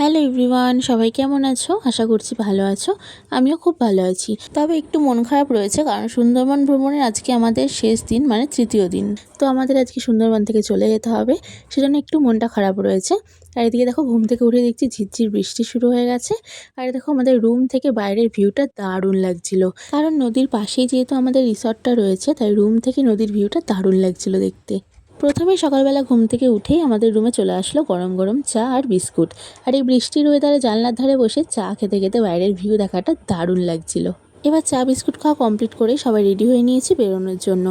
Hello everyone, সবাই কেমন আছো? আশা করছি ভালো আছো। আমিও খুব ভালো আছি। তবে একটু মন খারাপ রয়েছে কারণ সুন্দরবন ভ্রমণের আজকে আমাদের শেষ দিন মানে তৃতীয় দিন। তো আমাদের আজকে সুন্দরবন থেকে চলে যেতে হবে। সেজন্য একটু মনটা খারাপ রয়েছে। আর এদিকে দেখো, ঘুম থেকে উঠে দেখছি ঝিরঝির বৃষ্টি শুরু হয়ে গেছে। আর দেখো, আমাদের রুম থেকে বাইরের ভিউটা দারুণ লাগছিল। কারণ নদীর পাশেই যেহেতু আমাদের রিসর্টটা রয়েছে, তাই রুম থেকে নদীর ভিউটা দারুণ লাগছিল দেখতে। প্রথমেই সকালবেলা ঘুম থেকে উঠেই আমাদের রুমে চলে আসলো গরম গরম চা আর বিস্কুট। আর এই বৃষ্টির ওয়েদারে জানলার ধারে বসে চা খেতে খেতে বাইরের ভিউ দেখাটা দারুণ লাগছিল। এবার চা বিস্কুট খাওয়া কমপ্লিট করে সবাই রেডি হয়ে নিয়েছি বেরোনোর জন্য।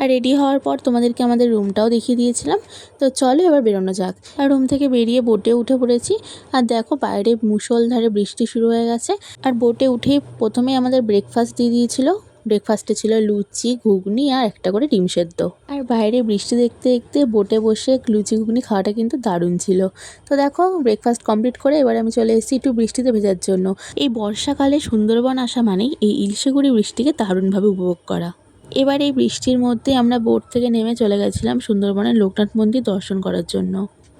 আর রেডি হওয়ার পর তোমাদেরকে আমাদের রুমটাও দেখিয়ে দিয়েছিলাম। তো চলো এবার বেরোনো যাক। আর রুম থেকে বেরিয়ে বোটে উঠে পড়েছি। আর দেখো বাইরে মুষলধারে বৃষ্টি শুরু হয়ে গেছে। আর বোটে উঠেই প্রথমেই আমাদের ব্রেকফাস্ট দিয়ে দিয়েছিল। ব্রেকফাস্টে ছিল লুচি, ঘুগনি আর একটা করে ডিম সেদ্ধ। আর বাইরে বৃষ্টি দেখতে দেখতে বোটে বসে লুচি, ঘুগনি খাওয়াটা কিন্তু দারুণ ছিল। তো দেখো ব্রেকফাস্ট কমপ্লিট করে এবার আমি চলে এসেছি একটু বৃষ্টিতে ভেজার জন্য। এই বর্ষাকালে সুন্দরবন আসা মানেই এই ইলশেগুড়ি বৃষ্টিকে দারুণভাবে উপভোগ করা। এবার এই বৃষ্টির মধ্যে আমরা বোট থেকে নেমে চলে গেছিলাম সুন্দরবনের লোকনাথ মন্দির দর্শন করার জন্য।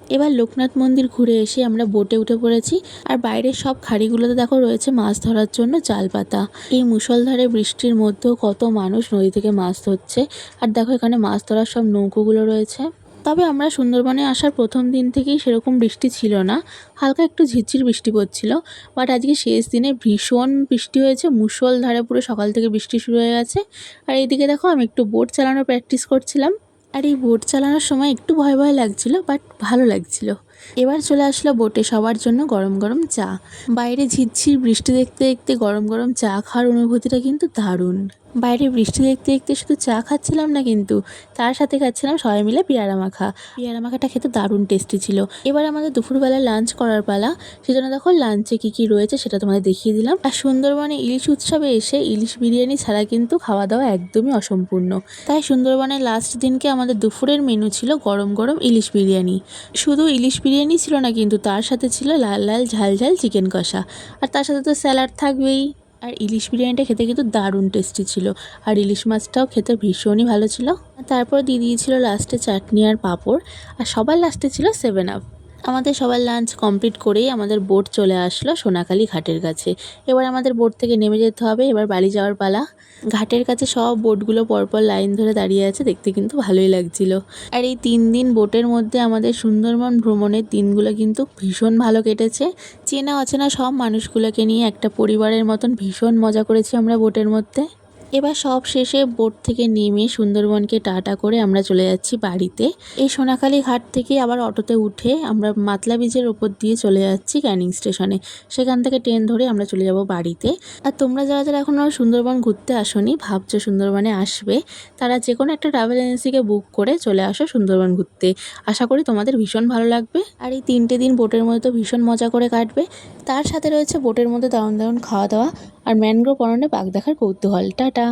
এবার লোকনাথ মন্দির ঘুরে এসে আমরা বোটে উঠে পড়েছি। আর বাইরের সব খাড়িগুলোতে দেখো রয়েছে মাছ ধরার জন্য জাল পাতা এই মুষলধারে বৃষ্টির মধ্যেও কত মানুষ নদী থেকে মাছ ধরছে। আর দেখো এখানে মাছ ধরার সব নৌকোগুলো রয়েছে। তবে আমরা সুন্দরবনে আসার প্রথম দিন থেকেই সেরকম বৃষ্টি ছিল না। হালকা একটু ঝিরঝির বৃষ্টি পড়ছিল। বাট আজকে শেষ দিনে ভীষণ বৃষ্টি হয়েছে। মুষলধারে পুরো সকাল থেকে বৃষ্টি শুরু হয়ে গেছে। আর এইদিকে দেখো আমি একটু বোট চালানোর প্র্যাকটিস করছিলাম। আর এই বোট চালানোর সময় একটু ভয় ভয় লাগছিল বাট ভালো লাগছিল। এবার চলে আসলো বোটে সবার জন্য গরম গরম চা। বাইরে ঝিরঝির বৃষ্টি দেখতে দেখতে গরম গরম চা খাওয়ার অনুভূতিটা কিন্তু দারুণ। বাইরে বৃষ্টি দেখতে দেখতে শুধু চা খাচ্ছিলাম না কিন্তু তার সাথে খাচ্ছিলাম সবাই মিলে পেয়ারা মাখা। পেয়ারা মাখাটা খেতে দারুণ টেস্টি ছিল। এবার আমাদের দুপুরবেলা লাঞ্চ করার পালা। সেজন্য দেখো লাঞ্চে কী কী রয়েছে সেটা তোমাদের দেখিয়ে দিলাম। আর সুন্দরবনে ইলিশ উৎসবে এসে ইলিশ বিরিয়ানি ছাড়া কিন্তু খাওয়া দাওয়া একদমই অসম্পূর্ণ। তাই সুন্দরবনের লাস্ট দিনকে আমাদের দুপুরের মেনু ছিল গরম গরম ইলিশ বিরিয়ানি। শুধু ইলিশ বিরিয়ানি ছিল না, কিন্তু তার সাথে ছিল লাল লাল ঝাল ঝাল চিকেন কষা। আর তার সাথে তো স্যালাড থাকবেই। আর ইলিশ বিরিয়ানিটা খেতে কিন্তু দারুণ টেস্টি ছিল। আর ইলিশ মাছটাও খেতে ভীষণই ভালো ছিল। তারপর দিয়ে দিয়েছিল লাস্টে চাটনি আর পাঁপড়। আর সবার লাস্টে ছিল সেভেন আপ আমাদের সবার লাঞ্চ কমপ্লিট করেই আমাদের বোট চলে আসলো সোনাখালি ঘাটের কাছে। এবার আমাদের বোট থেকে নেমে যেতে হবে, এবার বাড়ি যাওয়ার পালা। ঘাটের কাছে সব বোটগুলো পরপর লাইন ধরে দাঁড়িয়ে আছে, দেখতে কিন্তু ভালোই লাগছিল। আর এই তিন দিন বোটের মধ্যে আমাদের সুন্দরবন ভ্রমণের দিনগুলো কিন্তু ভীষণ ভালো কেটেছে। চেনা অচেনা সব মানুষগুলোকে নিয়ে একটা পরিবারের মতন ভীষণ মজা করেছি আমরা বোটের মধ্যে। এবার সব শেষে বোট থেকে নেমে সুন্দরবনকে টাটা করে আমরা চলে যাচ্ছি বাড়িতে। এই সোনাখালি ঘাট থেকে আবার অটোতে উঠে আমরা মাতলা ব্রিজের ওপর দিয়ে চলে যাচ্ছি ক্যানিং স্টেশনে। সেখান থেকে ট্রেন ধরে আমরা চলে যাব বাড়িতে। আর তোমরা যারা যারা এখনও সুন্দরবন ঘুরতে আসনি, ভাবছ সুন্দরবনে আসবে, তারা যে কোনো একটা ট্রাভেল এজেন্সিকে বুক করে চলে আসো সুন্দরবন ঘুরতে। আশা করি তোমাদের ভীষণ ভালো লাগবে। আর এই তিনটে দিন বোটের মধ্যে ভীষণ মজা করে কাটবে। তার সাথে রয়েছে বোটের মধ্যে দারুণ দারুণ খাওয়া দাওয়া আর ম্যানগ্রোভ অরণ্যে বাঘ দেখার কৌতূহল। টাটা।